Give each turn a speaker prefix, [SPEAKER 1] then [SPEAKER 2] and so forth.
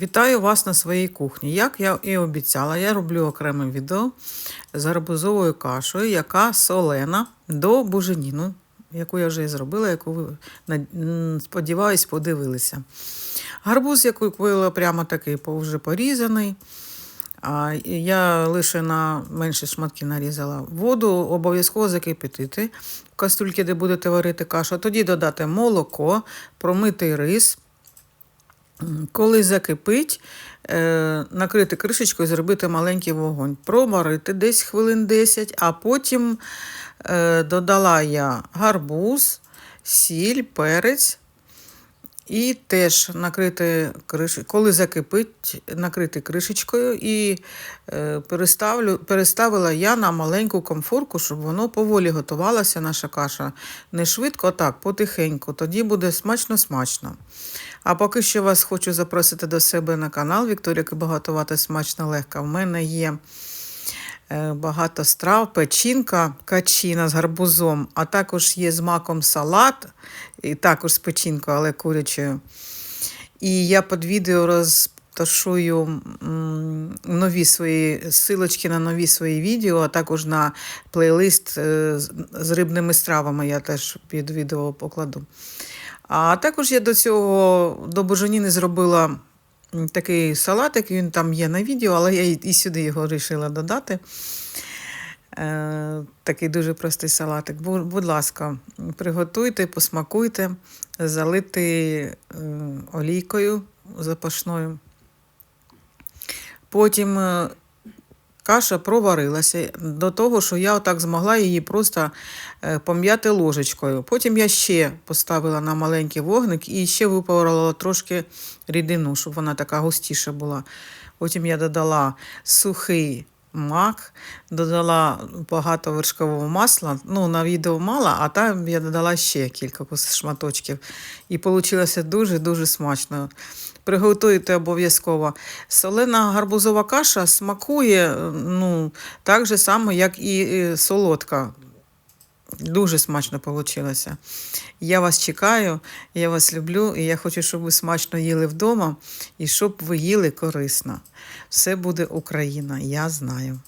[SPEAKER 1] Вітаю вас на своїй кухні. Як я і обіцяла, я роблю окреме відео з гарбузовою кашею, яка солена до буженіну, яку я вже і зробила, яку ви, сподіваюсь, подивилися. Гарбуз, я купила прямо такий вже порізаний. Я лише на менші шматки нарізала. Воду обов'язково закипятити в кастрюльці, де будете варити кашу. Тоді додати молоко, промитий рис. Коли закипить, е, накрити кришечкою, зробити маленький вогонь, проварити десь хвилин 10, а потім е, додала я гарбуз, сіль, перець. І теж накрити криш... коли закипить, накрити кришечкою і е, переставлю... переставила я на маленьку комфорку, щоб воно поволі готувалася, наша каша. Не швидко, а так, потихеньку. Тоді буде смачно-смачно. А поки що вас хочу запросити до себе на канал Вікторія Кибагатувати смачно легко. В мене є багато страв, печінка, качина з гарбузом, а також є з маком салат, і також з печінкою, але курячою. І я під відео розташую нові свої силочки на нові свої відео, а також на плейлист е, з- рибними стравами я теж під відео покладу. А також я до цього до буженіни зробила такий салатик, він там є на відео, але я і сюди його вирішила додати. Е, такий дуже простий салатик. Бу- Будь ласка, приготуйте, посмакуйте, залити е, олійкою запашною. Потім е, каша проварилася до того, що я отак змогла її просто е, пом'яти ложечкою. Потім я ще поставила на маленький вогник і ще випарила трошки рідину, щоб вона така густіша була. Потім я додала сухий мак, додала багато вершкового масла. Ну, на відео мало, а там я додала ще кілька шматочків. І вийшло дуже-дуже смачно. Приготуйте обов'язково. Солена гарбузова каша смакує ну, так же само, як і солодка. Дуже смачно вийшло. Я вас чекаю, я вас люблю, і я хочу, щоб ви смачно їли вдома і щоб ви їли корисно. Все буде Україна, я знаю.